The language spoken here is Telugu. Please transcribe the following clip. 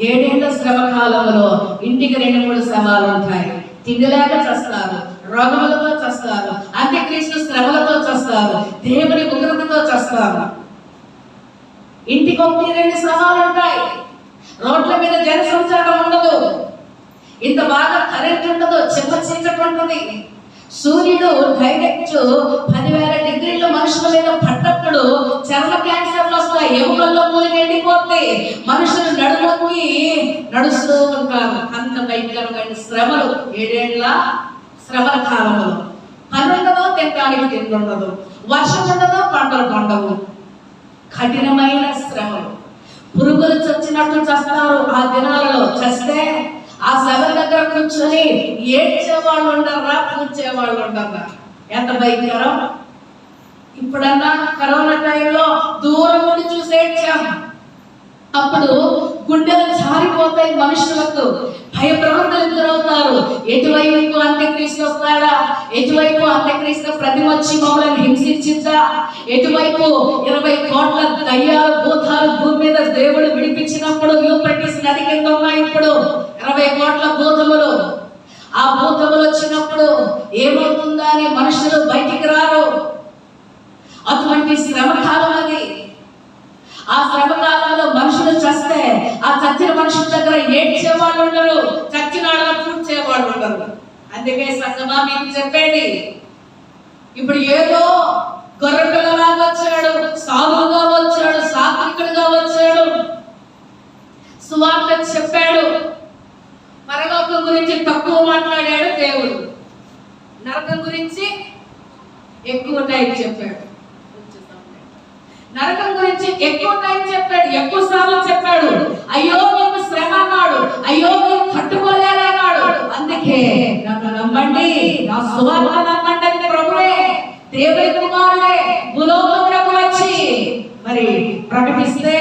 ఏడేళ్ళ శ్రమ కాలంలో ఇంటికి రెండు మూడు శ్రమాలు ఉంటాయి. తిండిలేక చస్తారు రోగములతో చస్తారు అంత్యక్రీస్తు శ్రమలతో చస్తారు దేవుని ఉగ్రతతో చస్తారు. ఇంటికి ఒకటి రెండు శ్రమాలు ఉంటాయి. రోడ్ల మీద జన సంచారం ఉండదు. ఇంత బాగా కరెంట్ ఉండదు చిన్న చీకటి ఉంటుంది. సూర్యుడు డైరెక్ట్ పదివేల డిగ్రీలు మనుషుల మీద పడ్డప్పుడు చర్మ క్యాన్సర్లు వస్తాయి ఎముకల్లో మూలిగి ఎండిపోతాయి. మనుషులు నడుస్తూ ఉంటారు అంత భయంకరమైన శ్రమలు ఏడేళ్ళ శ్రమల కాలంలో. పని ఉండదు తినడానికి తిండి వర్షం ఉండదు పంటలు పండవు. కఠినమైన శ్రమలు. పురుగులు చచ్చినట్టు చస్తారు ఆ దినాలలో. చస్తే ఆ శవ దగ్గర కూర్చొని ఏడ్చేవాళ్ళు ఉండరా కూర్చేవాళ్ళు ఉండరా ఎంత భయంకరం. ఇప్పుడన్నా కరోనా టైంలో దూరం నుండి చూసి ఏడ్చాం. అప్పుడు జారిపోతాయి మనుషులకు భయభ్రాంతులు ఎదురవుతారు. ఎటువైపు అంత్యక్రీస్తు వస్తాడా? ఎటువైపు అంత్యక్రీస్తు ప్రతిమ వచ్చి మమ్మల్ని హింసించిందా? ఎటువైపు ఇరవై కోట్ల దయ్యాలు భూతాలు భూమి మీద దేవుడు విడిపించినప్పుడు యూప్రటిస్ నది కింద ఉన్నాయి ఇప్పుడు. ఇరవై కోట్ల భూతములు. ఆ భూతములు వచ్చినప్పుడు ఏమవుతుందా అని మనుషులు బయటికి రారు. అటువంటి శ్రమ కాలం అది. ఆ శ్రమకాలం మనుషులు చస్తే ఆ చచ్చిన మనుషుల దగ్గర ఏడ్చే వాళ్ళు ఉండరు చచ్చిన వాళ్ళ పూడ్చే వాళ్ళు ఉండరు. అందుకే సంగమా మీకు చెప్పేది ఇప్పుడు ఏదో గొర్రెపిల్లలాగా వచ్చాడు సాధువుగా వచ్చాడు సాత్వికుడుగా వచ్చాడు. సువార్త చెప్పాడు. పరలోకం గురించి తక్కువ మాట్లాడాడు దేవుడు. నరకం గురించి ఎక్కువ టైం చెప్పాడు. నరకం గురించి ఎక్కువ టైం చెప్పాడు ఎక్కువ సార్లు చెప్పాడు అయ్యో మీకు శ్రమ అన్నాడు అయ్యో మీరు తట్టుకోలేరన్నాడు అందుకే నన్ను ఆ నా సువార్త నమ్మండి అని ప్రభువే దేవుని కుమారుడే భూలోకమునకు వచ్చి మరి ప్రకటిస్తే